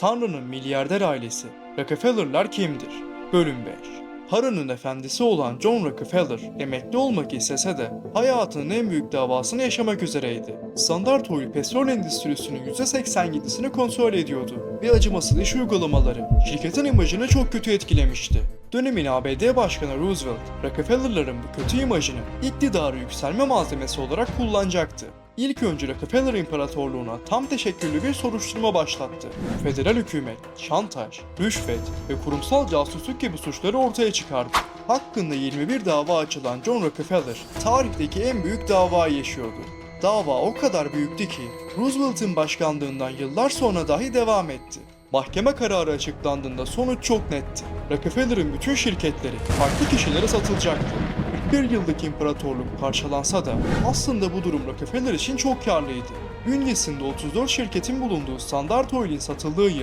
Tanrı'nın milyarder ailesi Rockefeller'lar kimdir? Bölüm 5 Paranın efendisi olan John Rockefeller emekli olmak istese de hayatının en büyük davasını yaşamak üzereydi. Standart Oil petrol endüstrisinin %87'sini kontrol ediyordu ve acımasız iş uygulamaları şirketin imajını çok kötü etkilemişti. Dönemin ABD Başkanı Roosevelt, Rockefeller'ların bu kötü imajını iktidarı yükselme malzemesi olarak kullanacaktı. İlk önce Rockefeller İmparatorluğu'na tam teşekküllü bir soruşturma başlattı. Federal hükümet, şantaj, rüşvet ve kurumsal casusluk gibi suçları ortaya çıkardı. Hakkında 21 dava açılan John Rockefeller, tarihteki en büyük davayı yaşıyordu. Dava o kadar büyüktü ki, Roosevelt'ın başkanlığından yıllar sonra dahi devam etti. Mahkeme kararı açıklandığında sonuç çok netti. Rockefeller'ın bütün şirketleri farklı kişilere satılacaktı. 41 yıllık imparatorluk parçalansa da aslında bu durum Rockefeller için çok karlıydı. Bünyesinde 34 şirketin bulunduğu Standard Oil'in satıldığı yıl